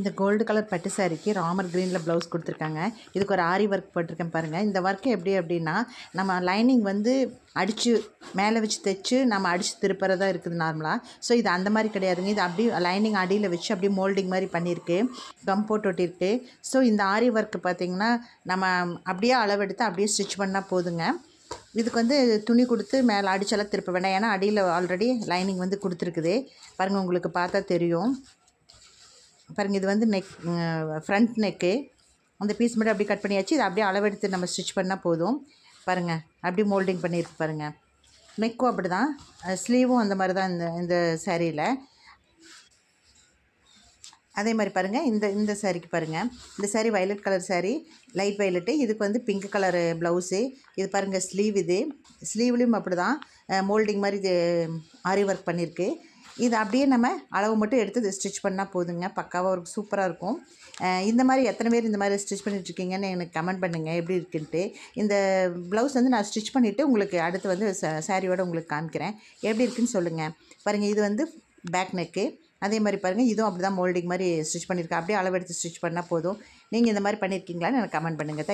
இந்த gold colour பட்டு சாரிக்கு ராமர் க்ரீனில் ப்ளவுஸ் கொடுத்துருக்காங்க. இதுக்கு ஒரு ஆரி ஒர்க் போட்டிருக்கேன் பாருங்கள் இந்த ஒர்க்கு எப்படி அப்படின்னா நம்ம லைனிங் வந்து அடித்து மேலே வச்சு தைச்சு நம்ம அடித்து திருப்புறதா இருக்குது நார்மலாக ஸோ இது அந்த மாதிரி கிடையாதுங்க. இது அப்படியே லைனிங் அடியில் வச்சு அப்படியே மோல்டிங் மாதிரி பண்ணியிருக்கு. கம் போட்டு ஒட்டியிருக்கு. ஸோ இந்த ஆரி ஒர்க்கு பார்த்திங்கன்னா நம்ம அப்படியே அளவெடுத்து அப்படியே ஸ்டிச் பண்ணால் போதுங்க. இதுக்கு வந்து துணி கொடுத்து மேலே அடிச்செல்லாம் திருப்ப வேண்டாம் ஏன்னா அடியில் ஆல்ரெடி லைனிங் வந்து கொடுத்துருக்குது. பாருங்கள் உங்களுக்கு பார்த்தா தெரியும். பாருங்கள் இது வந்து நெக் ஃப்ரண்ட் நெக்கு அந்த பீஸ் மட்டும் அப்படியே கட் பண்ணியாச்சு. இதை அப்படியே அளவெடுத்து நம்ம ஸ்டிச் பண்ணால் போதும். பாருங்கள் அப்படியே மோல்டிங் பண்ணியிருக்கு பாருங்கள் நெக்கும் அப்படி தான் ஸ்லீவும் அந்த மாதிரி தான் இந்த இந்த சேரீயில் அதே மாதிரி பாருங்கள் இந்த இந்த சாரீக்கு பாருங்கள் இந்த sari violet colour sari light violet இதுக்கு வந்து பிங்க் கலரு ப்ளவுஸு இது பாருங்கள் ஸ்லீவ் இது. ஸ்லீவ்லேயும் அப்படி தான் மோல்டிங் மாதிரி இது ஆரி ஒர்க் பண்ணியிருக்கு. இது அப்படியே நம்ம அளவு மட்டும் எடுத்து இது ஸ்டிச் பண்ணால் போதுங்க. பக்காவாக ஒரு சூப்பராக இருக்கும். இந்த மாதிரி எத்தனை பேர் இந்த மாதிரி ஸ்டிச் பண்ணிட்டுருக்கீங்கன்னு எனக்கு கமெண்ட் பண்ணுங்கள் எப்படி இருக்குன்ட்டு. இந்த ப்ளவுஸ் வந்து நான் ஸ்டிச் பண்ணிவிட்டு உங்களுக்கு அடுத்து வந்து சாரியோடு உங்களுக்கு காமிக்கிறேன். எப்படி இருக்குன்னு சொல்லுங்கள் பாருங்கள் இது வந்து பேக் நெக்கு அதே மாதிரி பாருங்கள் இதுவும் அப்படி தான் மோல்டிங் மாதிரி ஸ்டிச் பண்ணியிருக்கேன். அப்படியே அளவெடுத்து ஸ்டிச் பண்ணால் போதும். நீங்கள் இந்த மாதிரி பண்ணியிருக்கீங்களான்னு எனக்கு கமெண்ட் பண்ணுங்கள் தேங்க்